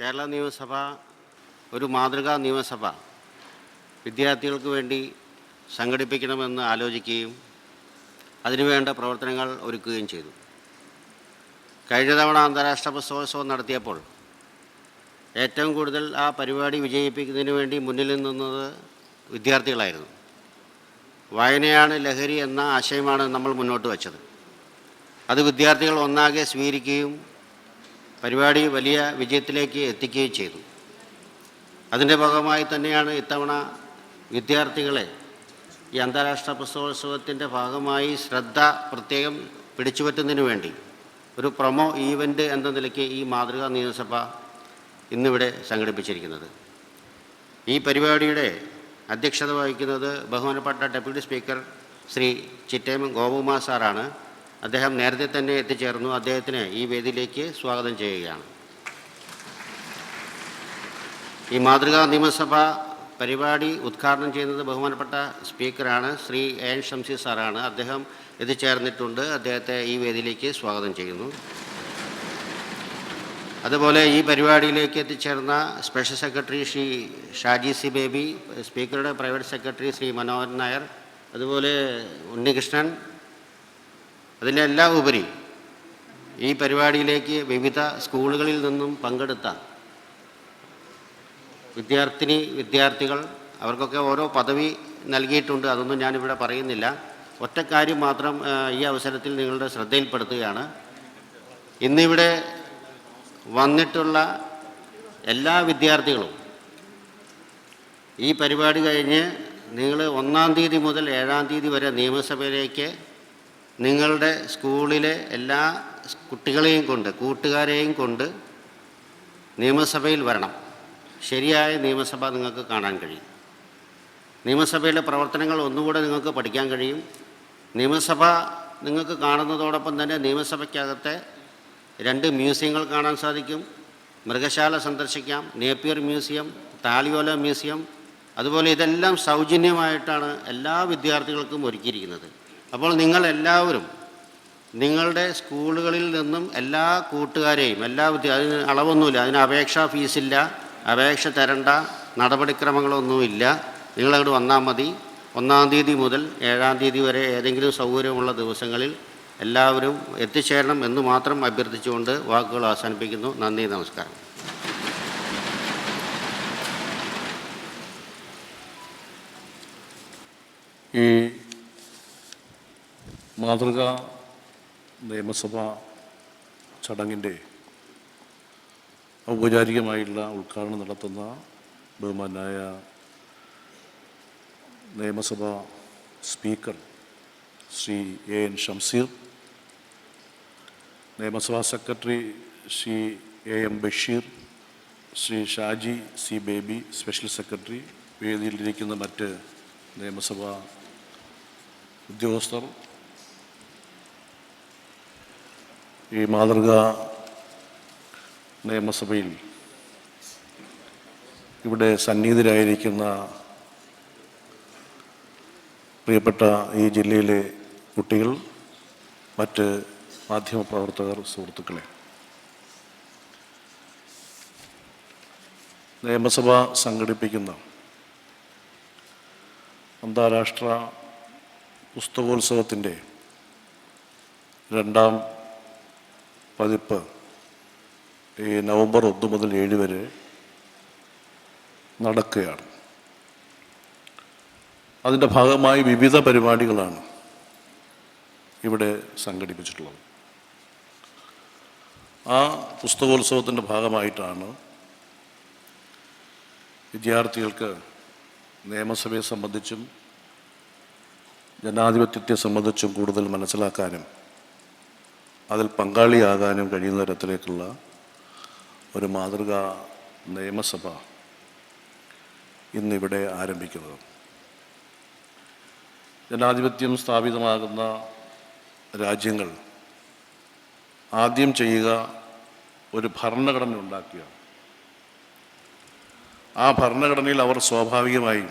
കേരള നിയമസഭ ഒരു മാതൃകാ നിയമസഭ വിദ്യാർത്ഥികൾക്ക് വേണ്ടി സംഘടിപ്പിക്കണമെന്ന് ആലോചിക്കുകയും അതിനുവേണ്ട പ്രവർത്തനങ്ങൾ ഒരുക്കുകയും ചെയ്തു. കഴിഞ്ഞ തവണ അന്താരാഷ്ട്ര പുസ്തകോത്സവം നടത്തിയപ്പോൾ ഏറ്റവും കൂടുതൽ ആ പരിപാടി വിജയിപ്പിക്കുന്നതിന് വേണ്ടി മുന്നിൽ നിന്നത് വിദ്യാർത്ഥികളായിരുന്നു. വായനയാണ് ലഹരി എന്ന ആശയമാണ് നമ്മൾ മുന്നോട്ട് വച്ചത്. അത് വിദ്യാർത്ഥികൾ ഒന്നാകെ സ്വീകരിക്കുകയും പരിപാടി വലിയ വിജയത്തിലേക്ക് എത്തിക്കുകയും ചെയ്തു. അതിന്റെ ഭാഗമായി തന്നെയാണ് ഇത്തവണ വിദ്യാർത്ഥികളെ ഈ അന്താരാഷ്ട്ര പുസ്തകോത്സവത്തിന്റെ ഭാഗമായി ശ്രദ്ധ പ്രത്യേകം പിടിച്ചുപറ്റുന്നതിന് വേണ്ടി ഒരു പ്രൊമോ ഈവന്റ് എന്ന നിലയ്ക്ക് ഈ മാതൃകാ നിയമസഭ ഇന്നിവിടെ സംഘടിപ്പിച്ചിരിക്കുന്നത്. ഈ പരിപാടിയുടെ അധ്യക്ഷത വഹിക്കുന്നത് ബഹുമാനപ്പെട്ട ഡെപ്യൂട്ടി സ്പീക്കർ ശ്രീ ചിറ്റേം ഗോപകുമാർ സാറാണ്. അദ്ദേഹം നേരത്തെ തന്നെ എത്തിച്ചേർന്നു. അദ്ദേഹത്തിന് ഈ വേദിയിലേക്ക് സ്വാഗതം ചെയ്യുകയാണ്. ഈ മാതൃകാ നിയമസഭ പരിപാടി ഉദ്ഘാടനം ചെയ്യുന്നത് ബഹുമാനപ്പെട്ട സ്പീക്കറാണ് ശ്രീ എൻ ഷംസി സാറാണ്. അദ്ദേഹം എത്തിച്ചേർന്നിട്ടുണ്ട്. അദ്ദേഹത്തെ ഈ വേദിയിലേക്ക് സ്വാഗതം ചെയ്യുന്നു. അതുപോലെ ഈ പരിപാടിയിലേക്ക് എത്തിച്ചേർന്ന special secretary Shri Shaji C Baby സ്പീക്കറുടെ പ്രൈവറ്റ് സെക്രട്ടറി ശ്രീ മനോഹരൻ നായർ അതുപോലെ ഉണ്ണികൃഷ്ണൻ അതിലെല്ലാം ഉപരി ഈ പരിപാടിയിലേക്ക് വിവിധ സ്കൂളുകളിൽ നിന്നും പങ്കെടുത്ത വിദ്യാർത്ഥിനി വിദ്യാർത്ഥികൾ അവർക്കൊക്കെ ഓരോ പദവി നൽകിയിട്ടുണ്ട്. അതൊന്നും ഞാനിവിടെ പറയുന്നില്ല. ഒറ്റ കാര്യം മാത്രം ഈ അവസരത്തിൽ നിങ്ങളുടെ ശ്രദ്ധയിൽപ്പെടുത്തുകയാണ്. ഇന്നിവിടെ വന്നിട്ടുള്ള എല്ലാ വിദ്യാർത്ഥികളും ഈ പരിപാടി കഴിഞ്ഞ് നിങ്ങൾ ഒന്നാം തീയതി മുതൽ ഏഴാം തീയതി വരെ നിയമസഭയിലേക്ക് നിങ്ങളുടെ സ്കൂളിലെ എല്ലാ കുട്ടികളെയും കൊണ്ട് കൂട്ടുകാരെയും കൊണ്ട് നിയമസഭയിൽ വരണം. ശരിയായ നിയമസഭ നിങ്ങൾക്ക് കാണാൻ കഴിയും. നിയമസഭയിലെ പ്രവർത്തനങ്ങൾ ഒന്നുകൂടെ നിങ്ങൾക്ക് പഠിക്കാൻ കഴിയും. നിയമസഭ നിങ്ങൾക്ക് കാണുന്നതോടൊപ്പം തന്നെ നിയമസഭയ്ക്കകത്തെ രണ്ട് മ്യൂസിയങ്ങൾ കാണാൻ സാധിക്കും. മൃഗശാല സന്ദർശിക്കാം നേപ്പിയർ മ്യൂസിയം താളിയോല മ്യൂസിയം. അതുപോലെ ഇതെല്ലാം സൗജന്യമായിട്ടാണ് എല്ലാ വിദ്യാർത്ഥികൾക്കും ഒരുക്കിയിരിക്കുന്നത്. അപ്പോൾ നിങ്ങളെല്ലാവരും നിങ്ങളുടെ സ്കൂളുകളിൽ നിന്നും എല്ലാ കൂട്ടുകാരെയും എല്ലാ വിദ്യ അതിന് അളവൊന്നുമില്ല അതിന് അപേക്ഷാ ഫീസില്ല അപേക്ഷ തരണ്ട നടപടിക്രമങ്ങളൊന്നുമില്ല. നിങ്ങളങ്ങോട്ട് വന്നാൽ മതി. ഒന്നാം തീയതി മുതൽ ഏഴാം തീയതി വരെ ഏതെങ്കിലും സൗകര്യമുള്ള ദിവസങ്ങളിൽ എല്ലാവരും എത്തിച്ചേരണം എന്ന് മാത്രം അഭ്യർത്ഥിച്ചുകൊണ്ട് വാക്കുകൾ അവസാനിപ്പിക്കുന്നു. നന്ദി നമസ്കാരം. ഈ മാതൃക നിയമസഭ ചടങ്ങിന്റെ ഔപചാരികമായുള്ള ഉദ്ഘാടനം നടത്തുന്ന ബഹുമാനായ നിയമസഭ speaker Shri A N Shamseer നിയമസഭാ secretary Shri A M Basheer Shri Shaji C Baby special secretary വേദിയിലിരിക്കുന്ന മറ്റ് നിയമസഭാ ഉദ്യോഗസ്ഥർ ഈ മാതൃക നിയമസഭയിൽ ഇവിടെ സന്നിഹിതരായിരിക്കുന്ന പ്രിയപ്പെട്ട ഈ ജില്ലയിലെ കുട്ടികൾ മറ്റ് മാധ്യമപ്രവർത്തകർ സുഹൃത്തുക്കളെ. നിയമസഭ സംഘടിപ്പിക്കുന്ന അന്താരാഷ്ട്ര പുസ്തകോത്സവത്തിന്റെ രണ്ടാം പതിപ്പ് ഈ നവംബർ ഒന്ന് മുതൽ ഏഴ് വരെ നടക്കുകയാണ്. അതിന്റെ ഭാഗമായി വിവിധ പരിപാടികളാണ് ഇവിടെ സംഘടിപ്പിച്ചിട്ടുള്ളത്. ആ പുസ്തകോത്സവത്തിന്റെ ഭാഗമായിട്ടാണ് വിദ്യാർത്ഥികൾക്ക് നിയമസഭയെ സംബന്ധിച്ചും ജനാധിപത്യത്തെ സംബന്ധിച്ചും കൂടുതൽ മനസ്സിലാക്കാനും അതിൽ പങ്കാളിയാകാനും കഴിയുന്ന തരത്തിലേക്കുള്ള ഒരു മാതൃകാ നിയമസഭ ഇന്നിവിടെ ആരംഭിക്കുന്നത്. ജനാധിപത്യം സ്ഥാപിതമാകുന്ന രാജ്യങ്ങൾ ആദ്യം ചെയ്യുക ഒരു ഭരണഘടന ഉണ്ടാക്കുക ആ ഭരണഘടനയിൽ അവർ സ്വാഭാവികമായും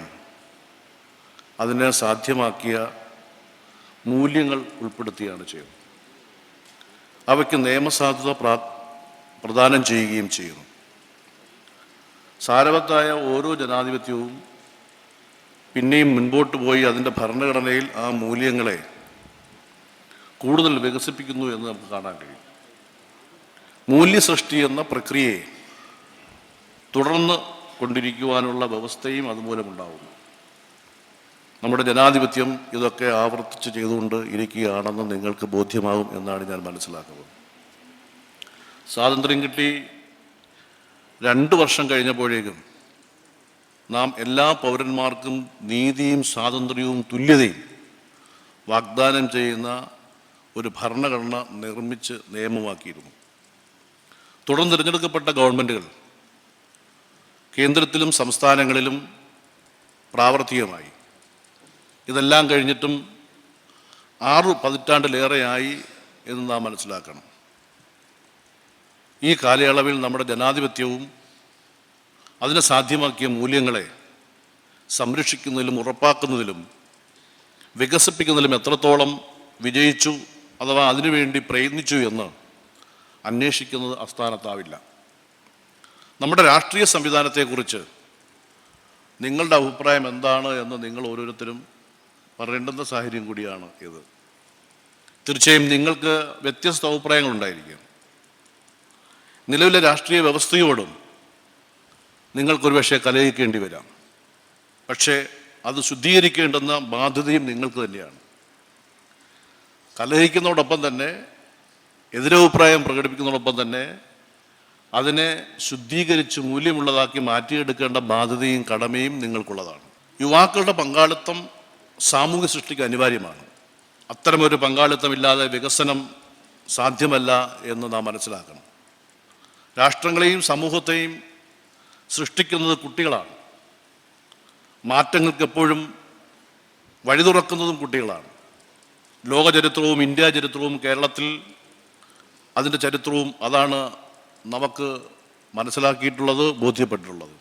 അതിനെ സാധ്യമാക്കിയ മൂല്യങ്ങൾ ഉൾപ്പെടുത്തുകയാണ് ചെയ്യുന്നത്. അവയ്ക്ക് നിയമസാധുത പ്രാ പ്രദാനം ചെയ്യുകയും ചെയ്യുന്നു. സാരവത്തായ ഓരോ ജനാധിപത്യവും പിന്നെയും മുൻപോട്ട് പോയി അതിന്റെ ഭരണഘടനയിൽ ആ മൂല്യങ്ങളെ കൂടുതൽ വികസിപ്പിക്കുന്നു എന്ന് നമുക്ക് കാണാൻ കഴിയും. മൂല്യസൃഷ്ടി എന്ന പ്രക്രിയയെ തുടർന്ന് കൊണ്ടിരിക്കുവാനുള്ള വ്യവസ്ഥയും അതുമൂലമുണ്ടാവുന്നു. നമ്മുടെ ജനാധിപത്യം ഇതൊക്കെ ആവർത്തിച്ച് ചെയ്തുകൊണ്ട് ഇരിക്കുകയാണെന്ന് നിങ്ങൾക്ക് ബോധ്യമാകും എന്നാണ് ഞാൻ മനസ്സിലാക്കുന്നത്. സ്വാതന്ത്ര്യം കിട്ടി രണ്ട് വർഷം കഴിഞ്ഞപ്പോഴേക്കും നാം എല്ലാ പൗരന്മാർക്കും നീതിയും സ്വാതന്ത്ര്യവും തുല്യതയും വാഗ്ദാനം ചെയ്യുന്ന ഒരു ഭരണഘടന നിർമ്മിച്ച് നിയമമാക്കിയിരുന്നു. തുടർന്ന് തിരഞ്ഞെടുക്കപ്പെട്ട ഗവൺമെന്റുകൾ കേന്ദ്രത്തിലും സംസ്ഥാനങ്ങളിലും പ്രാവർത്തികമായി ഇതെല്ലാം കഴിഞ്ഞിട്ടും ആറു പതിറ്റാണ്ടിലേറെയായി എന്ന് നാം മനസ്സിലാക്കണം. ഈ കാലയളവിൽ നമ്മുടെ ജനാധിപത്യവും അതിനെ സാധ്യമാക്കിയ മൂല്യങ്ങളെ സംരക്ഷിക്കുന്നതിലും ഉറപ്പാക്കുന്നതിലും വികസിപ്പിക്കുന്നതിലും എത്രത്തോളം വിജയിച്ചു അഥവാ അതിനുവേണ്ടി പ്രയത്നിച്ചു എന്ന് അന്വേഷിക്കുന്നത് അസ്ഥാനത്താവില്ല നമ്മുടെ രാഷ്ട്രീയ സംവിധാനത്തെക്കുറിച്ച് നിങ്ങളുടെ അഭിപ്രായം എന്താണ് എന്ന് നിങ്ങൾ ഓരോരുത്തരും പറയേണ്ടുന്ന സാഹചര്യം കൂടിയാണ് ഇത്. തീർച്ചയായും നിങ്ങൾക്ക് വ്യത്യസ്ത അഭിപ്രായങ്ങളുണ്ടായിരിക്കും. നിലവിലെ രാഷ്ട്രീയ വ്യവസ്ഥയോടും നിങ്ങൾക്കൊരു പക്ഷേ കലഹിക്കേണ്ടി വരാം. പക്ഷേ അത് ശുദ്ധീകരിക്കേണ്ടുന്ന ബാധ്യതയും നിങ്ങൾക്ക് തന്നെയാണ്. കലഹിക്കുന്നതോടൊപ്പം തന്നെ എതിരഭിപ്രായം പ്രകടിപ്പിക്കുന്നതോടൊപ്പം തന്നെ അതിനെ ശുദ്ധീകരിച്ച് മൂല്യമുള്ളതാക്കി മാറ്റിയെടുക്കേണ്ട ബാധ്യതയും കടമയും നിങ്ങൾക്കുള്ളതാണ്. യുവാക്കളുടെ പങ്കാളിത്തം സാമൂഹ്യ സൃഷ്ടിക്ക് അനിവാര്യമാണ്. അത്തരമൊരു പങ്കാളിത്തമില്ലാതെ വികസനം സാധ്യമല്ല എന്ന് നാം മനസ്സിലാക്കണം. രാഷ്ട്രങ്ങളെയും സമൂഹത്തെയും സൃഷ്ടിക്കുന്നത് കുട്ടികളാണ്. മാറ്റങ്ങൾക്ക് എപ്പോഴും വഴി തുറക്കുന്നതും കുട്ടികളാണ്. ലോക ചരിത്രവും ഇന്ത്യ ചരിത്രവും കേരളത്തിൽ അതിന്റെ ചരിത്രവും അതാണ് നമുക്ക് മനസ്സിലാക്കിയിട്ടുള്ളത് ബോധ്യപ്പെട്ടിട്ടുള്ളത്.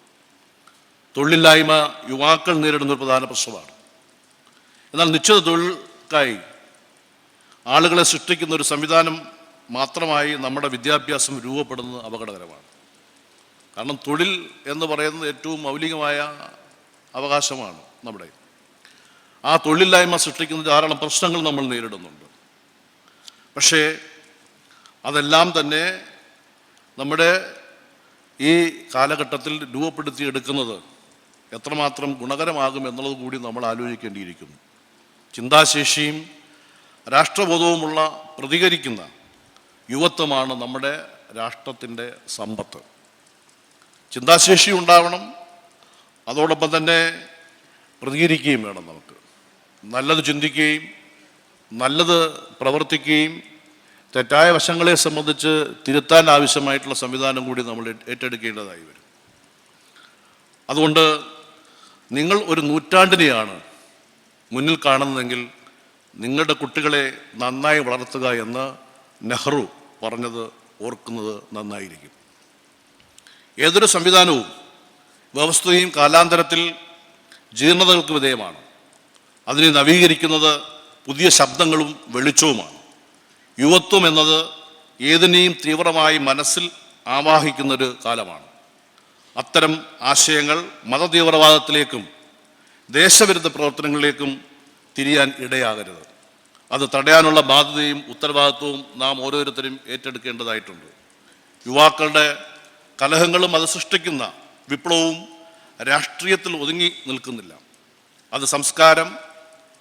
തൊഴിലില്ലായ്മ യുവാക്കൾ നേരിടുന്ന ഒരു പ്രധാന പ്രശ്നമാണ്. എന്നാൽ നിശ്ചിത തൊഴിൽക്കായി ആളുകളെ സൃഷ്ടിക്കുന്ന ഒരു സംവിധാനം മാത്രമായി നമ്മുടെ വിദ്യാഭ്യാസം രൂപപ്പെടുന്നത് അപകടകരമാണ്. കാരണം തൊഴിൽ എന്ന് പറയുന്നത് ഏറ്റവും മൗലികമായ അവകാശമാണ് നമ്മുടെ. ആ തൊഴിലില്ലായ്മ സൃഷ്ടിക്കുന്ന ധാരാളം പ്രശ്നങ്ങൾ നമ്മൾ നേരിടുന്നുണ്ട്. പക്ഷേ അതെല്ലാം തന്നെ നമ്മുടെ ഈ കാലഘട്ടത്തിൽ രൂപപ്പെടുത്തിയെടുക്കുന്നത് എത്രമാത്രം ഗുണകരമാകും എന്നുള്ളത് കൂടി നമ്മൾ ആലോചിക്കേണ്ടിയിരിക്കുന്നു. ചിന്താശേഷിയും രാഷ്ട്രബോധവുമുള്ള പ്രതികരിക്കുന്ന യുവത്വമാണ് നമ്മുടെ രാഷ്ട്രത്തിന്റെ സമ്പത്ത്. ചിന്താശേഷി ഉണ്ടാവണം അതോടൊപ്പം തന്നെ പ്രതികരിക്കുകയും വേണം നമുക്ക്. നല്ലത് ചിന്തിക്കുകയും നല്ലത് പ്രവർത്തിക്കുകയും തെറ്റായ വശങ്ങളെ സംബന്ധിച്ച് തിരുത്താൻ ആവശ്യമായിട്ടുള്ള സംവിധാനം കൂടി നമ്മൾ ഏറ്റെടുക്കേണ്ടതായി വരും. അതുകൊണ്ട് നിങ്ങൾ ഒരു നൂറ്റാണ്ടിനെയാണ് മുന്നിൽ കാണുന്നതെങ്കിൽ നിങ്ങളുടെ കുട്ടികളെ നന്നായി വളർത്തുക എന്ന് നെഹ്റു പറഞ്ഞത് ഓർക്കുന്നത് നന്നായിരിക്കും. ഏതൊരു സംവിധാനവും വ്യവസ്ഥയും കാലാന്തരത്തിൽ ജീർണതകൾക്ക് വിധേയമാണ്. അതിനെ നവീകരിക്കുന്നത് പുതിയ ശബ്ദങ്ങളും വെളിച്ചവുമാണ്. യുവത്വം എന്നത് ഏതിനെയും തീവ്രമായി മനസ്സിൽ ആവാഹിക്കുന്നൊരു കാലമാണ്. അത്തരം ആശയങ്ങൾ മതതീവ്രവാദത്തിലേക്കും ദേശവിരുദ്ധ പ്രവർത്തനങ്ങളിലേക്കും തിരിയാൻ ഇടയാകരുത്. അത് തടയാനുള്ള ബാധ്യതയും ഉത്തരവാദിത്വവും നാം ഓരോരുത്തരും ഏറ്റെടുക്കേണ്ടതായിട്ടുണ്ട്. യുവാക്കളുടെ കലഹങ്ങളും അത് സൃഷ്ടിക്കുന്ന വിപ്ലവവും രാഷ്ട്രീയത്തിൽ ഒതുങ്ങി നിൽക്കുന്നില്ല. അത് സംസ്കാരം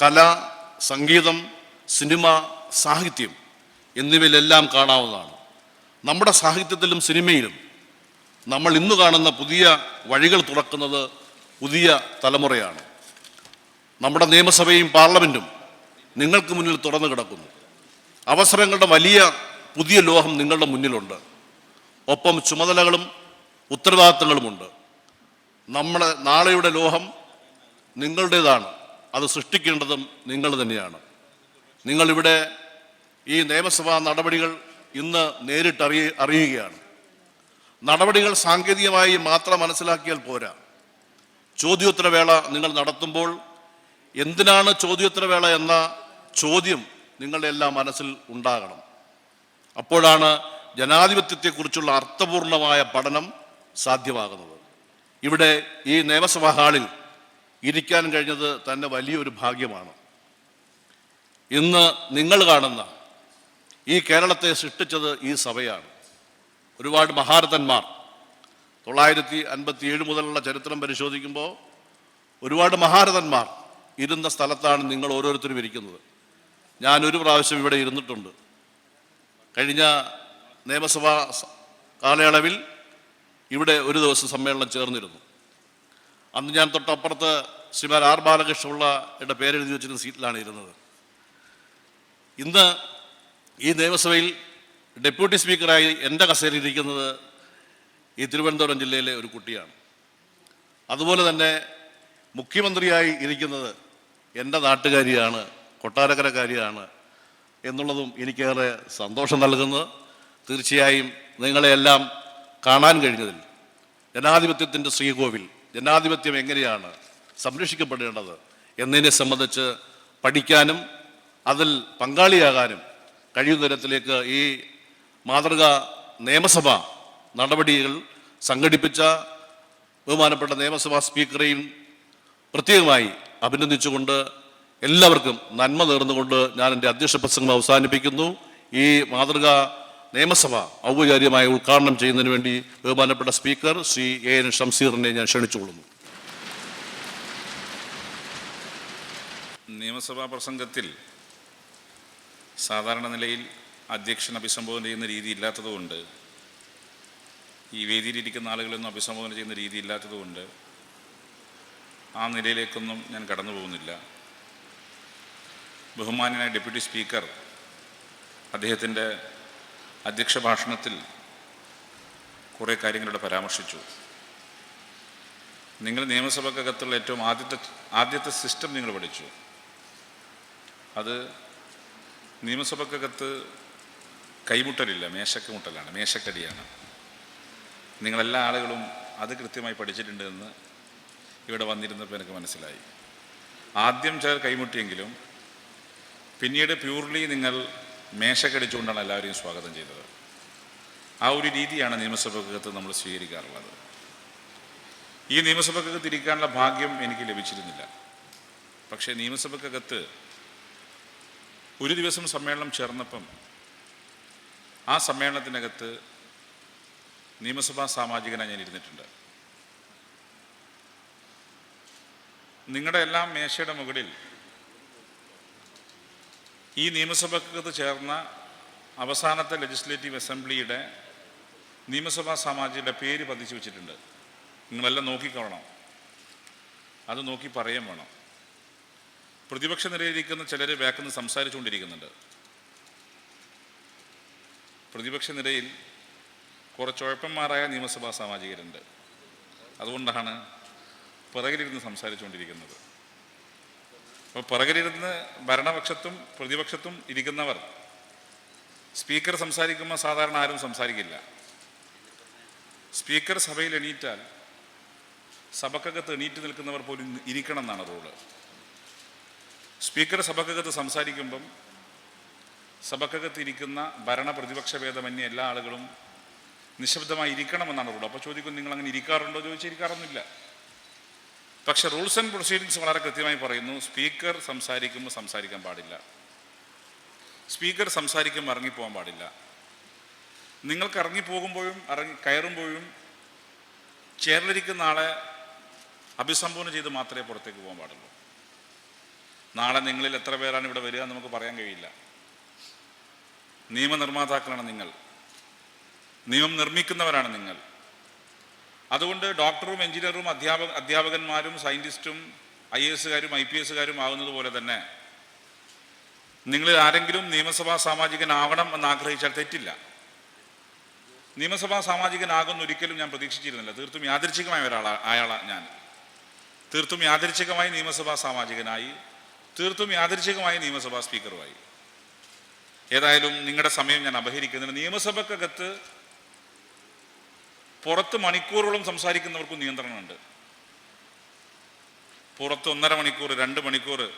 കല സംഗീതം സിനിമ സാഹിത്യം എന്നിവയിലെല്ലാം കാണാവുന്നതാണ്. നമ്മുടെ സാഹിത്യത്തിലും സിനിമയിലും നമ്മൾ ഇന്ന് കാണുന്ന പുതിയ വഴികൾ തുറക്കുന്നത് പുതിയ തലമുറയാണ്. നമ്മുടെ നിയമസഭയും പാർലമെന്റും നിങ്ങൾക്ക് മുന്നിൽ തുറന്നു കിടക്കുന്നു. അവസരങ്ങളുടെ വലിയ പുതിയ ലോഹം നിങ്ങളുടെ മുന്നിലുണ്ട്. ഒപ്പം ചുമതലകളും ഉത്തരവാദിത്തങ്ങളുമുണ്ട്. നമ്മുടെ നാളെയുടെ ലോഹം നിങ്ങളുടേതാണ്. അത് സൃഷ്ടിക്കേണ്ടതും നിങ്ങൾ തന്നെയാണ്. നിങ്ങളിവിടെ ഈ നിയമസഭാ നടപടികൾ ഇന്ന് നേരിട്ടറിയ അറിയുകയാണ്. നടപടികൾ സാങ്കേതികമായി മാത്രം മനസ്സിലാക്കിയാൽ പോരാ. ചോദ്യോത്തരവേള നിങ്ങൾ നടത്തുമ്പോൾ എന്തിനാണ് ചോദ്യോത്തരവേള എന്ന ചോദ്യം നിങ്ങളുടെ എല്ലാം മനസ്സിൽ ഉണ്ടാകണം. അപ്പോഴാണ് ജനാധിപത്യത്തെക്കുറിച്ചുള്ള അർത്ഥപൂർണമായ പഠനം സാധ്യമാകുന്നത്. ഇവിടെ ഈ നിയമസഭാ ഹാളിൽ ഇരിക്കാൻ കഴിഞ്ഞത് തന്നെ വലിയൊരു ഭാഗ്യമാണ്. ഇന്ന് നിങ്ങൾ കാണുന്ന ഈ കേരളത്തെ സൃഷ്ടിച്ചത് ഈ സഭയാണ്. ഒരുപാട് മഹാരഥന്മാർ. തൊള്ളായിരത്തി അൻപത്തി ഏഴ് മുതലുള്ള ചരിത്രം പരിശോധിക്കുമ്പോൾ ഒരുപാട് മഹാരഥന്മാർ ഇരുന്ന സ്ഥലത്താണ് നിങ്ങൾ ഓരോരുത്തരും ഇരിക്കുന്നത്. ഞാനൊരു പ്രാവശ്യം ഇവിടെ ഇരുന്നിട്ടുണ്ട്. കഴിഞ്ഞ നിയമസഭാ കാലയളവിൽ ഇവിടെ ഒരു ദിവസം സമ്മേളനം ചേർന്നിരുന്നു. അന്ന് ഞാൻ തൊട്ടപ്പുറത്ത് ശ്രീമാൻ ആർ ബാലകൃഷ്ണപിള്ളയുടെ പേരെഴുതി വെച്ചിരുന്ന സീറ്റിലാണ് ഇരുന്നത്. ഇന്ന് ഈ നിയമസഭയിൽ ഡെപ്യൂട്ടി സ്പീക്കറായി എന്റെ കസേരയിൽ ഇരിക്കുന്നത് ഈ തിരുവനന്തപുരം ജില്ലയിലെ ഒരു കുട്ടിയാണ്. അതുപോലെ തന്നെ മുഖ്യമന്ത്രിയായി ഇരിക്കുന്നത് എന്റെ നാട്ടുകാരിയാണ് കൊട്ടാരക്കരക്കാരിയാണ് എന്നുള്ളതും എനിക്കേറെ സന്തോഷം നൽകുന്നത്. തീർച്ചയായും നിങ്ങളെയെല്ലാം കാണാൻ കഴിഞ്ഞതിൽ ജനാധിപത്യത്തിന്റെ ശ്രീകോവിൽ ജനാധിപത്യം എങ്ങനെയാണ് സംരക്ഷിക്കപ്പെടേണ്ടത് എന്നതിനെ സംബന്ധിച്ച് പഠിക്കാനും അതിൽ പങ്കാളിയാകാനും കഴിയുന്ന തരത്തിലേക്ക് ഈ മാതൃക നിയമസഭ നടപടികൾ സംഘടിപ്പിച്ച ബഹുമാനപ്പെട്ട നിയമസഭാ സ്പീക്കറെയും പ്രത്യേകമായി അഭിനന്ദിച്ചുകൊണ്ട് എല്ലാവർക്കും നന്മ നേർന്നുകൊണ്ട് ഞാൻ എന്റെ അധ്യക്ഷ പ്രസംഗം അവസാനിപ്പിക്കുന്നു. ഈ മാതൃക നിയമസഭ ഔപചാരികമായി ഉദ്ഘാടനം ചെയ്യുന്നതിന് വേണ്ടി ബഹുമാനപ്പെട്ട സ്പീക്കർ ശ്രീ എ എൻ ഷംസീറിനെ ഞാൻ ക്ഷണിച്ചുകൊള്ളുന്നു. നിയമസഭാ പ്രസംഗത്തിൽ സാധാരണ നിലയിൽ അധ്യക്ഷൻ അഭിസംബോധന ചെയ്യുന്ന രീതി ഇല്ലാത്തതുകൊണ്ട് ഈ വേദിയിലിരിക്കുന്ന ആളുകളൊന്നും അഭിസംബോധന ചെയ്യുന്ന രീതി ഇല്ലാത്തതുകൊണ്ട് ആ നിലയിലേക്കൊന്നും ഞാൻ കടന്നു പോകുന്നില്ല. ബഹുമാനായ ഡെപ്യൂട്ടി സ്പീക്കർ അദ്ദേഹത്തിന്റെ അധ്യക്ഷ ഭാഷണത്തിൽ കുറേ കാര്യങ്ങളുടെ പരാമർശിച്ചു. നിങ്ങൾ നിയമസഭക്കകത്തുള്ള ഏറ്റവും ആദ്യത്തെ ആദ്യത്തെ സിസ്റ്റം നിങ്ങൾ പഠിച്ചു. അത് നിയമസഭക്കകത്ത് കൈമുട്ടലില്ല മേശക്ക് മുട്ടലാണ് മേശക്കടിയാണ്. നിങ്ങളെല്ലാ ആളുകളും അത് കൃത്യമായി പഠിച്ചിട്ടുണ്ട് എന്ന് ഇവിടെ വന്നിരുന്നപ്പോൾ എനിക്ക് മനസ്സിലായി. ആദ്യം ചിലർ കൈമുട്ടിയെങ്കിലും പിന്നീട് പ്യൂർലി നിങ്ങൾ മേശക്കടിച്ചുകൊണ്ടാണ് എല്ലാവരെയും സ്വാഗതം ചെയ്തത്. ആ ഒരു രീതിയാണ് നിയമസഭക്കകത്ത് നമ്മൾ സ്വീകരിക്കാറുള്ളത്. ഈ നിയമസഭക്കകത്ത് ഇരിക്കാനുള്ള ഭാഗ്യം എനിക്ക് ലഭിച്ചിരുന്നില്ല. പക്ഷേ നിയമസഭക്കകത്ത് ഒരു ദിവസം സമ്മേളനം ചേർന്നപ്പം ആ സമ്മേളനത്തിനകത്ത് നിയമസഭാ സാമാജികനായി ഞാൻ ഇരുന്നിട്ടുണ്ട്. നിങ്ങളുടെ എല്ലാം മേശയുടെ മുകളിൽ ഈ നിയമസഭക്കകത്ത് ചേർന്ന അവസാനത്തെ ലെജിസ്ലേറ്റീവ് അസംബ്ലിയുടെ നിയമസഭാ സാമാജിയുടെ പേര് പതിച്ചു വെച്ചിട്ടുണ്ട്. നിങ്ങളെല്ലാം നോക്കിക്കോണം അത് നോക്കി പറയാൻ വേണം. പ്രതിപക്ഷ നിരയിലിരിക്കുന്ന ചിലർ വേക്കെന്ന് സംസാരിച്ചുകൊണ്ടിരിക്കുന്നുണ്ട്. പ്രതിപക്ഷ നിരയിൽ കുറച്ചുഴപ്പന്മാരായ നിയമസഭാ സാമാജികരുണ്ട്. അതുകൊണ്ടാണ് പിറകിലിരുന്ന് സംസാരിച്ചുകൊണ്ടിരിക്കുന്നത്. അപ്പോൾ പിറകിലിരുന്ന് ഭരണപക്ഷത്തും പ്രതിപക്ഷത്തും ഇരിക്കുന്നവർ സ്പീക്കർ സംസാരിക്കുമ്പോൾ സാധാരണ ആരും സംസാരിക്കില്ല. സ്പീക്കർ സഭയിൽ എണീറ്റാൽ സഭക്കകത്ത് എണീറ്റ് നിൽക്കുന്നവർ പോലും ഇരിക്കണം എന്നാണ് റൂൾ. സ്പീക്കർ സഭക്കകത്ത് സംസാരിക്കുമ്പം സഭക്കകത്ത് ഇരിക്കുന്ന ഭരണ പ്രതിപക്ഷ ഭേദമന്യ എല്ലാ ആളുകളും നിശബ്ദമായി ഇരിക്കണമെന്നാണ് റൂൾ അപ്പോൾ ചോദിക്കും നിങ്ങൾ അങ്ങനെ ഇരിക്കാറുണ്ടോ? ചോദിച്ചാൽ ഇരിക്കാറൊന്നുമില്ല. പക്ഷെ റൂൾസ് ആൻഡ് പ്രൊസീഡിങ്സ് വളരെ കൃത്യമായി പറയുന്നു സ്പീക്കർ സംസാരിക്കുമ്പോൾ സംസാരിക്കാൻ പാടില്ല. സ്പീക്കർ സംസാരിക്കുമ്പോൾ ഇറങ്ങിപ്പോകാൻ പാടില്ല. നിങ്ങൾക്ക് ഇറങ്ങിപ്പോകുമ്പോഴും ഇറങ്ങി കയറുമ്പോഴും ചെയറിലിരിക്കുന്ന ആളെ അഭിസംബോധന ചെയ്ത് മാത്രമേ പുറത്തേക്ക് പോകാൻ പാടുള്ളൂ. നാളെ നിങ്ങളിൽ എത്ര പേരാണ് ഇവിടെ വരിക എന്ന് നമുക്ക് പറയാൻ കഴിയില്ല. നിയമനിർമ്മാതാക്കളാണ് നിങ്ങൾ. നിയമം നിർമ്മിക്കുന്നവരാണ് നിങ്ങൾ. അതുകൊണ്ട് ഡോക്ടറും എഞ്ചിനീയറും അധ്യാപക അധ്യാപകന്മാരും സയന്റിസ്റ്റും ഐ എ എസുകാരും ഐ പി എസുകാരും ആകുന്നത് പോലെ തന്നെ നിങ്ങളിൽ ആരെങ്കിലും നിയമസഭാ സാമാജികനാകണം എന്ന് ആഗ്രഹിച്ചാൽ തെറ്റില്ല. നിയമസഭാ സാമാജികനാകുന്ന ഒരിക്കലും ഞാൻ പ്രതീക്ഷിച്ചിരുന്നില്ല. തീർത്തും യാദൃച്ഛികമായ ഒരാളാ അയാളാണ് ഞാൻ. തീർത്തും യാദൃച്ഛികമായി നിയമസഭാ സാമാജികനായി തീർത്തും യാദൃച്ഛികമായി നിയമസഭാ സ്പീക്കറുമായി. ഏതായാലും നിങ്ങളുടെ സമയം ഞാൻ അപഹരിക്കുന്നില്ല. നിയമസഭക്കകത്ത് പുറത്ത് മണിക്കൂറുകളും സംസാരിക്കുന്നവർക്കും നിയന്ത്രണമുണ്ട്. പുറത്ത് ഒന്നര മണിക്കൂർ രണ്ട് മണിക്കൂർ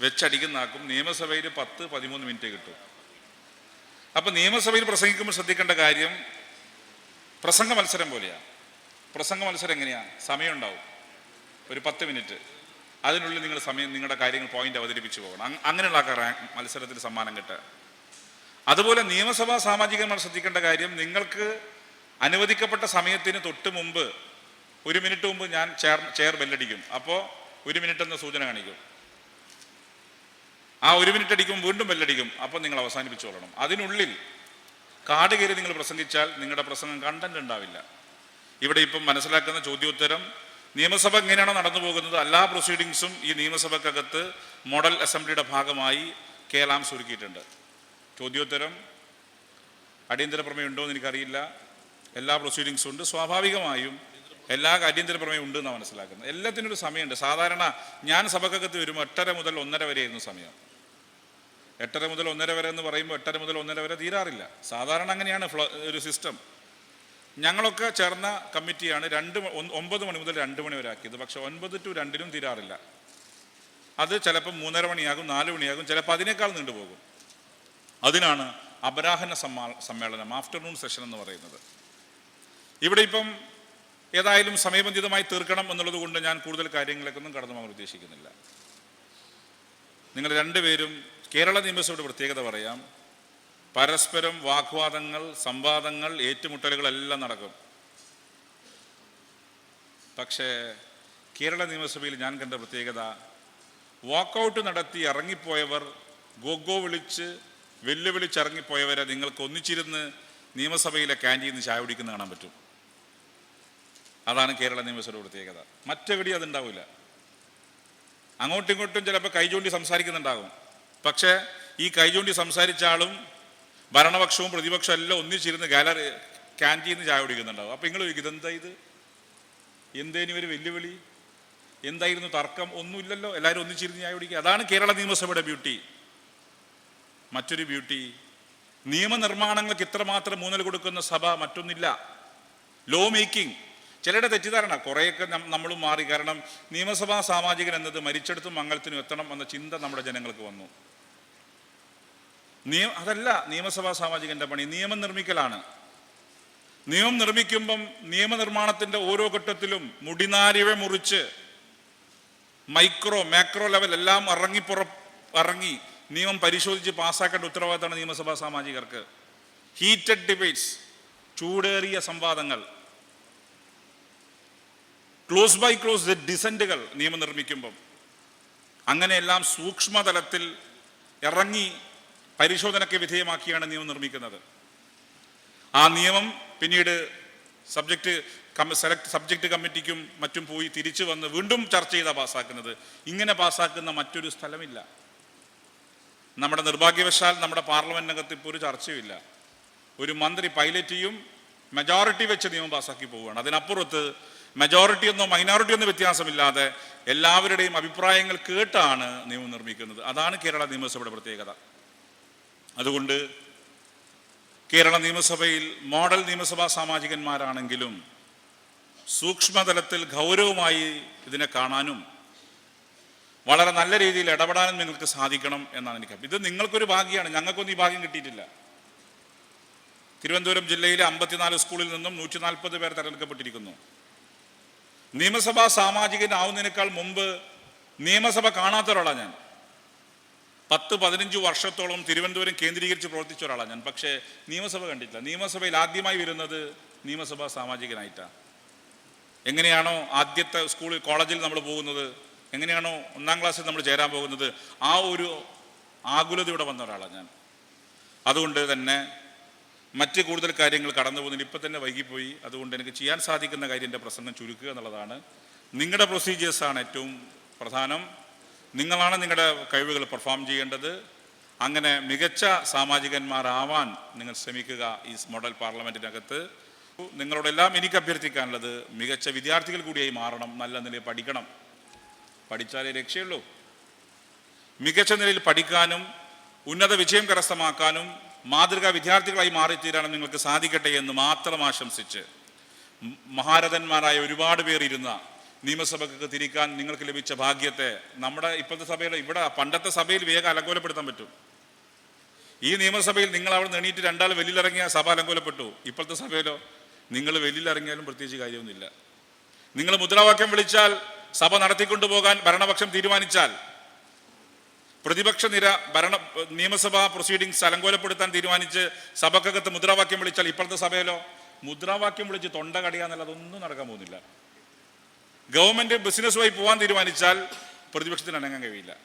വെച്ചടിക്കുന്ന ആക്കും. നിയമസഭയിൽ പത്ത് പതിമൂന്ന് മിനിറ്റ് കിട്ടും. അപ്പൊ നിയമസഭയിൽ പ്രസംഗിക്കുമ്പോൾ ശ്രദ്ധിക്കേണ്ട കാര്യം പ്രസംഗ മത്സരം പോലെയാണ് പ്രസംഗ മത്സരം എങ്ങനെയാ? സമയം ഉണ്ടാവും ഒരു പത്ത് മിനിറ്റ്. അതിനുള്ളിൽ നിങ്ങൾ സമയം നിങ്ങളുടെ കാര്യങ്ങൾ പോയിന്റ് അവതരിപ്പിച്ചു പോകണം. അങ്- അങ്ങനെയുള്ള മത്സരത്തിൽ സമ്മാനം കിട്ടുക. അതുപോലെ നിയമസഭാ സാമാജികന്മാർ ശ്രദ്ധിക്കേണ്ട കാര്യം നിങ്ങൾക്ക് അനുവദിക്കപ്പെട്ട സമയത്തിന് തൊട്ട് മുമ്പ് ഒരു മിനിറ്റ് മുമ്പ് ഞാൻ ചെയർ ചെയർ ബെല്ലടിക്കും അപ്പോൾ ഒരു മിനിറ്റ് എന്ന സൂചന കാണിക്കും. ആ ഒരു മിനിറ്റ് അടിക്കും വീണ്ടും ബെല്ലടിക്കും അപ്പോൾ നിങ്ങൾ അവസാനിപ്പിച്ചോളണം അതിനുള്ളിൽ കാട് കയറി നിങ്ങൾ പ്രസംഗിച്ചാൽ നിങ്ങളുടെ പ്രസംഗം കണ്ടന്റ് ഉണ്ടാവില്ല. ഇവിടെ ഇപ്പം മനസ്സിലാക്കുന്ന ചോദ്യോത്തരം നിയമസഭ എങ്ങനെയാണോ നടന്നു പോകുന്നത്? എല്ലാ പ്രൊസീഡിങ്സും ഈ നിയമസഭക്കകത്ത് മോഡൽ അസംബ്ലിയുടെ ഭാഗമായി കേലാംസ് ഒരുക്കിയിട്ടുണ്ട് ചോദ്യോത്തരം അടിയന്തര പ്രമേയം ഉണ്ടോ എന്ന് എനിക്കറിയില്ല. എല്ലാ പ്രൊസീഡിങ്സും ഉണ്ട്. സ്വാഭാവികമായും എല്ലാ അടിയന്തര പ്രമേയം ഉണ്ട് എന്നാണ് മനസ്സിലാക്കുന്നത്. എല്ലാത്തിനും ഒരു സമയമുണ്ട്. സാധാരണ ഞാൻ സഭക്കകത്ത് വരുമ്പോൾ എട്ടര മുതൽ ഒന്നര വരെയായിരുന്നു സമയം. എട്ടര മുതൽ ഒന്നര വരെ എന്ന് പറയുമ്പോൾ എട്ടര മുതൽ ഒന്നര വരെ തീരാറില്ല. സാധാരണ അങ്ങനെയാണ് ഒരു സിസ്റ്റം ഞങ്ങളൊക്കെ ചേർന്ന കമ്മിറ്റിയാണ് രണ്ട് ഒമ്പത് മണി മുതൽ രണ്ട് മണി വരെ ആക്കിയത്. പക്ഷെ ഒൻപത് ടു രണ്ടിനും തീരാറില്ല. അത് ചിലപ്പോൾ മൂന്നര മണിയാകും നാല് മണിയാകും ചിലപ്പോൾ അതിനേക്കാൾ നീണ്ടുപോകും. അതിനാണ് അപരാഹന സമ്മാ സമ്മേളനം ആഫ്റ്റർനൂൺ സെഷൻ എന്ന് പറയുന്നത്. ഇവിടെ ഇപ്പം ഏതായാലും സമയബന്ധിതമായി തീർക്കണം എന്നുള്ളത് കൊണ്ട് ഞാൻ കൂടുതൽ കാര്യങ്ങളിലേക്കൊന്നും കടന്നു പോകാൻ ഉദ്ദേശിക്കുന്നില്ല. നിങ്ങൾ രണ്ടുപേരും കേരള നിയമസഭയുടെ പ്രത്യേകത പറയാം. പരസ്പരം വാഗ്വാദങ്ങൾ സംവാദങ്ങൾ ഏറ്റുമുട്ടലുകളെല്ലാം നടക്കും. പക്ഷേ കേരള നിയമസഭയിൽ ഞാൻ കണ്ട പ്രത്യേകത വാക്കൗട്ട് നടത്തി ഇറങ്ങിപ്പോയവർ ഗോഗോ വിളിച്ച് വെല്ലുവിളിച്ച് ഇറങ്ങിപ്പോയവരെ നിങ്ങൾക്ക് ഒന്നിച്ചിരുന്ന് നിയമസഭയിലെ ക്യാന്റീന്ന് ചായ കുടിക്കുന്ന കാണാൻ പറ്റും. അതാണ് കേരള നിയമസഭയുടെ പ്രത്യേകത. മറ്റെവിടെയും അതുണ്ടാവില്ല അങ്ങോട്ടും ഇങ്ങോട്ടും ചിലപ്പോൾ കൈചൂണ്ടി സംസാരിക്കുന്നുണ്ടാകും. പക്ഷേ ഈ കൈചൂണ്ടി സംസാരിച്ച ആളും ഭരണപക്ഷവും പ്രതിപക്ഷവും എല്ലാം ഒന്നിച്ചിരുന്ന് ഗാലറി ക്യാന്റീന്ന് ചായ കുടിക്കുന്നുണ്ടാവും അപ്പം നിങ്ങൾ ഇതെന്താ ഇത്? എന്തേനി ഒരു വെല്ലുവിളി? എന്തായിരുന്നു തർക്കം? ഒന്നുമില്ലല്ലോ. എല്ലാവരും ഒന്നിച്ചിരുന്ന് ചായ കുടിക്കുക. അതാണ് കേരള നിയമസഭയുടെ ബ്യൂട്ടി. മറ്റൊരു ബ്യൂട്ടി നിയമനിർമ്മാണങ്ങൾക്ക് ഇത്രമാത്രം മൂന്നൽ കൊടുക്കുന്ന സഭ മറ്റൊന്നില്ല. ലോ മേക്കിംഗ് ചിലരുടെ തെറ്റിദ്ധാരണ. കുറേയൊക്കെ നമ്മൾ മാറി. കാരണം നിയമസഭാ സാമാജികൻ എന്നത് മരിച്ചെടുത്തും മംഗളത്തിനും എത്തണം എന്ന ചിന്ത നമ്മുടെ ജനങ്ങൾക്ക് വന്നു. നിയമ അതല്ല നിയമസഭാ സാമാജികന്റെ പണി. നിയമം നിർമ്മിക്കലാണ്. നിയമം നിർമ്മിക്കുമ്പം നിയമനിർമ്മാണത്തിന്റെ ഓരോ ഘട്ടത്തിലും മുടിനാരിവ മുറിച്ച് മൈക്രോ മാക്രോ ലെവൽ എല്ലാം ഇറങ്ങി പുറ ഇറങ്ങി നിയമം പരിശോധിച്ച് പാസ്സാക്കേണ്ട ഉത്തരവാദിത്തമാണ് നിയമസഭാ സാമാജികർക്ക്. ഹീറ്റഡ് ഡിബേറ്റ്സ് ചൂടേറിയ സംവാദങ്ങൾ. ക്ലോസ് ബൈ ക്ലോസ് ഡിസന്റുകൾ നിയമം നിർമ്മിക്കുമ്പം അങ്ങനെയെല്ലാം സൂക്ഷ്മതലത്തിൽ ഇറങ്ങി പരിശോധനയ്ക്ക് വിധേയമാക്കിയാണ് നിയമം നിർമ്മിക്കുന്നത്. ആ നിയമം പിന്നീട് സബ്ജക്റ്റ് സെലക്ട് സബ്ജക്റ്റ് കമ്മിറ്റിക്കും മറ്റും പോയി തിരിച്ചു വന്ന് വീണ്ടും ചർച്ച ചെയ്താണ് പാസ്സാക്കുന്നത് ഇങ്ങനെ പാസ്സാക്കുന്ന മറ്റൊരു സ്ഥലമില്ല. നമ്മുടെ നിർഭാഗ്യവശാൽ നമ്മുടെ പാർലമെന്റിനകത്ത് ഇപ്പോൾ ഒരു ചർച്ചയുമില്ല. ഒരു മന്ത്രി പൈലറ്റ് ചെയ്യും മെജോറിറ്റി വെച്ച് നിയമം പാസ്സാക്കി പോവുകയാണ്. അതിനപ്പുറത്ത് മെജോറിറ്റി എന്നോ മൈനോറിറ്റി എന്നോ വ്യത്യാസമില്ലാതെ എല്ലാവരുടെയും അഭിപ്രായങ്ങൾ കേട്ടാണ് നിയമം നിർമ്മിക്കുന്നത്. അതാണ് കേരള നിയമസഭയുടെ പ്രത്യേകത. അതുകൊണ്ട് കേരള നിയമസഭയിൽ മോഡൽ നിയമസഭാ സാമാജികന്മാരാണെങ്കിലും സൂക്ഷ്മതലത്തിൽ ഗൗരവമായി ഇതിനെ കാണാനും വളരെ നല്ല രീതിയിൽ ഇടപെടാനും നിങ്ങൾക്ക് സാധിക്കണം എന്നാണ് എനിക്ക് ഇത് നിങ്ങൾക്കൊരു ഭാഗ്യമാണ് ഞങ്ങൾക്കൊന്നും ഈ ഭാഗ്യം കിട്ടിയിട്ടില്ല. തിരുവനന്തപുരം ജില്ലയിലെ അമ്പത്തിനാല് സ്കൂളിൽ നിന്നും നൂറ്റി നാൽപ്പത് പേർ തെരഞ്ഞെടുക്കപ്പെട്ടിരിക്കുന്നു. നിയമസഭാ സാമാജികനാവുന്നതിനേക്കാൾ മുമ്പ് നിയമസഭ കാണാത്ത ഒരാളാണ് ഞാൻ. പത്ത് പതിനഞ്ച് വർഷത്തോളം തിരുവനന്തപുരം കേന്ദ്രീകരിച്ച് പ്രവർത്തിച്ച ഒരാളാണ് ഞാൻ. പക്ഷേ നിയമസഭ കണ്ടിട്ടില്ല. നിയമസഭയിൽ ആദ്യമായി വരുന്നത് നിയമസഭാ സാമാജികനായിട്ടാണ് എങ്ങനെയാണോ ആദ്യത്തെ സ്കൂളിൽ കോളേജിൽ നമ്മൾ പോകുന്നത് എങ്ങനെയാണോ ഒന്നാം ക്ലാസ്സിൽ നമ്മൾ ചേരാൻ പോകുന്നത് ആ ഒരു ആകുലതയോടെ വന്ന ഒരാളാണ് ഞാൻ. അതുകൊണ്ട് തന്നെ മറ്റ് കൂടുതൽ കാര്യങ്ങൾ കടന്നു പോകുന്നതിന് ഇപ്പം തന്നെ വൈകിപ്പോയി. അതുകൊണ്ട് എനിക്ക് ചെയ്യാൻ സാധിക്കുന്ന കാര്യം എന്റെ പ്രസംഗം ചുരുക്കുക എന്നുള്ളതാണ്. നിങ്ങളുടെ പ്രൊസീജിയേഴ്സാണ് ഏറ്റവും പ്രധാനം. നിങ്ങളാണ് നിങ്ങളുടെ കഴിവുകൾ പെർഫോം ചെയ്യേണ്ടത്. അങ്ങനെ മികച്ച സാമാജികന്മാരാവാൻ നിങ്ങൾ ശ്രമിക്കുക ഈ മോഡൽ പാർലമെന്റിനകത്ത് നിങ്ങളോടെല്ലാം എനിക്ക് അഭ്യർത്ഥിക്കാനുള്ളത് മികച്ച വിദ്യാർത്ഥികൾ കൂടിയായി മാറണം നല്ല നിലയിൽ പഠിക്കണം. പഠിച്ചാലേ രക്ഷയുള്ളൂ. മികച്ച നിലയിൽ പഠിക്കാനും ഉന്നത വിജയം കരസ്ഥമാക്കാനും മാതൃകാ വിദ്യാർത്ഥികളായി മാറിത്തീരാനും നിങ്ങൾക്ക് സാധിക്കട്ടെ എന്ന് മാത്രം ആശംസിച്ച് മഹാരഥന്മാരായ ഒരുപാട് പേർ ഇരുന്ന നിയമസഭയ്ക്ക് തിരിക്കാൻ നിങ്ങൾക്ക് ലഭിച്ച ഭാഗ്യത്തെ നമ്മുടെ ഇപ്പോഴത്തെ സഭയിൽ ഇവിടെ പണ്ടത്തെ സഭയിൽ വേഗം അലങ്കോലപ്പെടുത്താൻ പറ്റും. ഈ നിയമസഭയിൽ നിങ്ങൾ അവിടെ നിന്ന് എണീറ്റ് രണ്ടാൾ വെളിയിലിറങ്ങിയ സഭ അലങ്കോലപ്പെട്ടു. ഇപ്പോഴത്തെ സഭയിലോ നിങ്ങൾ വെളിയിലിറങ്ങിയാലും പ്രത്യേകിച്ച് കാര്യമൊന്നുമില്ല. നിങ്ങൾ മുദ്രാവാക്യം വിളിച്ചാൽ സഭ നടത്തിക്കൊണ്ടുപോകാൻ ഭരണപക്ഷം തീരുമാനിച്ചാൽ പ്രതിപക്ഷ നിര ഭരണ നിയമസഭാ പ്രൊസീഡിങ്സ് അലങ്കോലപ്പെടുത്താൻ തീരുമാനിച്ച് സഭക്കകത്ത് മുദ്രാവാക്യം വിളിച്ചാൽ ഇപ്പോഴത്തെ സഭയിലോ? മുദ്രാവാക്യം വിളിച്ച് തൊണ്ട കടിയാന്നല്ല അതൊന്നും നടക്കാൻ പോകുന്നില്ല. ഗവൺമെന്റ് ബിസിനസ്സുമായി പോകാൻ തീരുമാനിച്ചാൽ പ്രതിപക്ഷത്തിന് അനങ്ങാൻ കഴിയില്ല.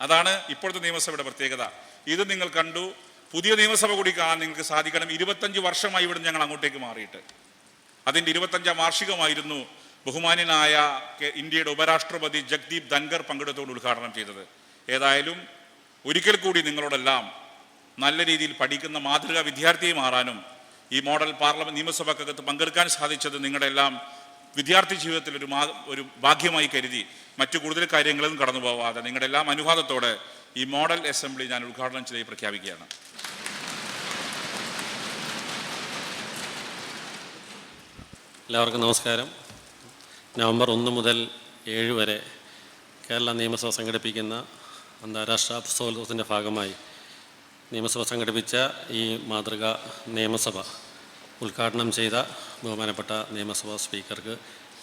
അതാണ് ഇപ്പോഴത്തെ നിയമസഭയുടെ പ്രത്യേകത. ഇത് നിങ്ങൾ കണ്ടു. പുതിയ നിയമസഭ കൂടി കാണാൻ നിങ്ങൾക്ക് സാധിക്കണം. ഇരുപത്തഞ്ച് വർഷമായി ഇവിടെ ഞങ്ങൾ അങ്ങോട്ടേക്ക് മാറിയിട്ട്. അതിന്റെ ഇരുപത്തഞ്ചാം വാർഷികമായിരുന്നു ബഹുമാന്യനായ ഇന്ത്യയുടെ ഉപരാഷ്ട്രപതി ജഗ്ദീപ് ധൻഗർ പങ്കെടുത്തോട് ഉദ്ഘാടനം ചെയ്തത്. ഏതായാലും ഒരിക്കൽ കൂടി നിങ്ങളോടെല്ലാം നല്ല രീതിയിൽ പഠിക്കുന്ന മാതൃകാ വിദ്യാർത്ഥിയെ മാറാനും ഈ മോഡൽ പാർലമെന്റ് നിയമസഭക്കകത്ത് പങ്കെടുക്കാൻ സാധിച്ചത് നിങ്ങളുടെ എല്ലാം വിദ്യാർത്ഥി ജീവിതത്തിൽ ഒരു ഒരു ഭാഗ്യമായി കരുതി മറ്റു കൂടുതൽ കാര്യങ്ങളും കടന്നു പോവാതെ നിങ്ങളുടെ എല്ലാം അനുവാദത്തോടെ ഈ മോഡൽ അസംബ്ലി ഞാൻ ഉദ്ഘാടനം ചെയ്ത് പ്രഖ്യാപിക്കുകയാണ്. എല്ലാവർക്കും നമസ്കാരം. നവംബർ ഒന്ന് മുതൽ ഏഴ് വരെ കേരള നിയമസഭ സംഘടിപ്പിക്കുന്ന അന്താരാഷ്ട്ര പുസ്തകോത്സവത്തിന്റെ ഭാഗമായി നിയമസഭ സംഘടിപ്പിച്ച ഈ മാതൃക നിയമസഭ ഉദ്ഘാടനം ചെയ്ത ബഹുമാനപ്പെട്ട നിയമസഭാ സ്പീക്കർക്ക്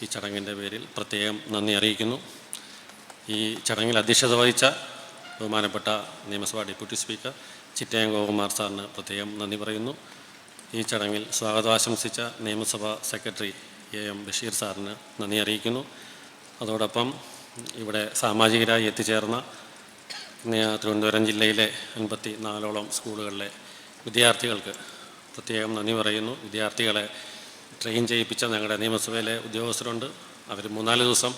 ഈ ചടങ്ങിന്റെ പേരിൽ പ്രത്യേകം നന്ദി അറിയിക്കുന്നു. ഈ ചടങ്ങിൽ അധ്യക്ഷത വഹിച്ച ബഹുമാനപ്പെട്ട നിയമസഭാ ഡെപ്യൂട്ടി സ്പീക്കർ ചിറ്റയം ഗോകുമാർ സാറിന് പ്രത്യേകം നന്ദി പറയുന്നു. ഈ ചടങ്ങിൽ സ്വാഗതം ആശംസിച്ച നിയമസഭാ സെക്രട്ടറി എ എം ബഷീർ സാറിന് നന്ദി അറിയിക്കുന്നു. അതോടൊപ്പം ഇവിടെ സാമാജികരായി എത്തിച്ചേർന്ന തിരുവനന്തപുരം ജില്ലയിലെ അൻപത്തി നാലോളം സ്കൂളുകളിലെ വിദ്യാർത്ഥികൾക്ക് പ്രത്യേകം നന്ദി പറയുന്നു. വിദ്യാർത്ഥികളെ ട്രെയിൻ ചെയ്യിപ്പിച്ച ഞങ്ങളുടെ നിയമസഭയിലെ ഉദ്യോഗസ്ഥരുണ്ട്. അവർ മൂന്നാൽ ദിവസം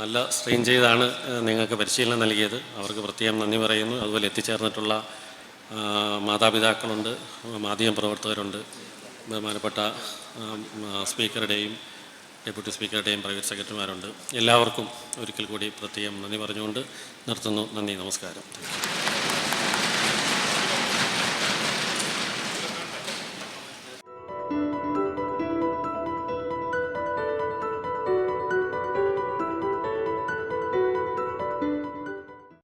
നല്ല സ്ട്രെയിൻ ചെയ്താണ് നിങ്ങൾക്ക് പരിശീലനം നൽകിയത്. അവർക്ക് പ്രത്യേകം നന്ദി പറയുന്നു. അതുപോലെ എത്തിച്ചേർന്നിട്ടുള്ള മാതാപിതാക്കളുണ്ട് മാധ്യമ പ്രവർത്തകരുണ്ട്. ബഹുമാനപ്പെട്ട സ്പീക്കറുടെയും ഡെപ്യൂട്ടി സ്പീക്കറുടെയും പ്രൈവറ്റ് സെക്രട്ടറിമാരുണ്ട്. എല്ലാവർക്കും ഒരിക്കൽ കൂടി പ്രത്യേകം നന്ദി പറഞ്ഞുകൊണ്ട് നിർത്തുന്നു. നന്ദി നമസ്കാരം.